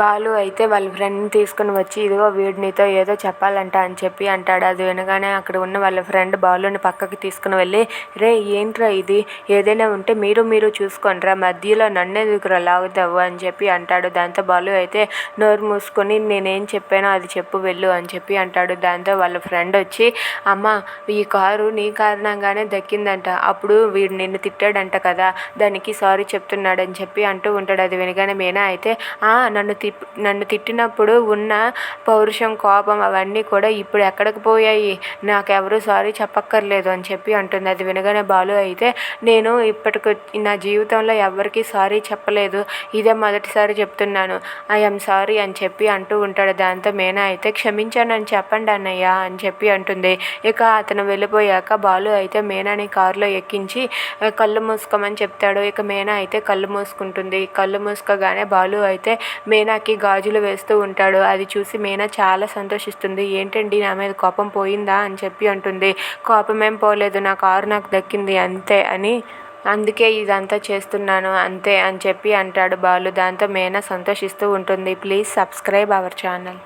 బాలు అయితే వాళ్ళ ఫ్రెండ్ని తీసుకుని వచ్చి ఇదిగో వీడు నీతో ఏదో చెప్పాలంట అని చెప్పి అంటాడు. అది వినగానే అక్కడ ఉన్న వాళ్ళ ఫ్రెండ్ బాలుని పక్కకి తీసుకుని వెళ్ళి రే ఏంట్రా ఇది? ఏదైనా ఉంటే మీరు మీరు చూసుకోండిరా. మధ్యలో నన్నే దగ్గర లాగుతావు? అని చెప్పి అంటాడు. దాంతో బాలు అయితే నోరు మూసుకొని నేనేం చెప్పానో అది చెప్పు వెళ్ళు అని చెప్పి అంటాడు. దాంతో వాళ్ళ ఫ్రెండ్ వచ్చి అమ్మ ఈ కారు నీ కారణంగానే దక్కిందంట. అప్పుడు వీడు నిన్ను తిట్టాడంట కదా. దానికి సారీ చెప్తున్నాడని చెప్పి అంటూ ఉంటాడు. అది వినగానే మీనా అయితే నన్ను తిప్ నన్ను తిట్టినప్పుడు ఉన్న పౌరుషం కోపం అవన్నీ కూడా ఇప్పుడు ఎక్కడికి పోయాయి? నాకెవరు సారీ చెప్పక్కర్లేదు అని చెప్పి అంటుంది. అది వినగానే బాలు అయితే నేను ఇప్పటికి నా జీవితంలో ఎవరికీ సారీ చెప్పలేదు. ఇదే మొదటిసారి చెప్తున్నాను. ఐఎమ్ సారీ అని చెప్పి అంటూ ఉంటాడు. దాంతో మేనా అయితే క్షమించానని చెప్పండి అన్నయ్య అని చెప్పి అంటుంది. ఇక అతను వెళ్ళిపోయాక బాలు అయితే మేనాని కారులో ఎక్కించి కళ్ళు మూసుకోమని చెప్తాడు. ఇక మేనా అయితే కళ్ళు మూసుకుంటుంది. కళ్ళు మూసుకోగానే బాలు అయితే మీనాకి గాజులు వేస్తూ ఉంటాడు. అది చూసి మీనా చాలా సంతోషిస్తుంది. ఏంటండి నా మీద కోపం పోయిందా అని చెప్పి అంటుంది. కోపం ఏం పోలేదు. నా కారు నాకు దక్కింది. అంతే అని అందుకే ఇదంతా చేస్తున్నాను. అంతే అని చెప్పి అంటాడు బాలు. దాంతో మీనా సంతోషిస్తూ ఉంటుంది. Please subscribe our channel.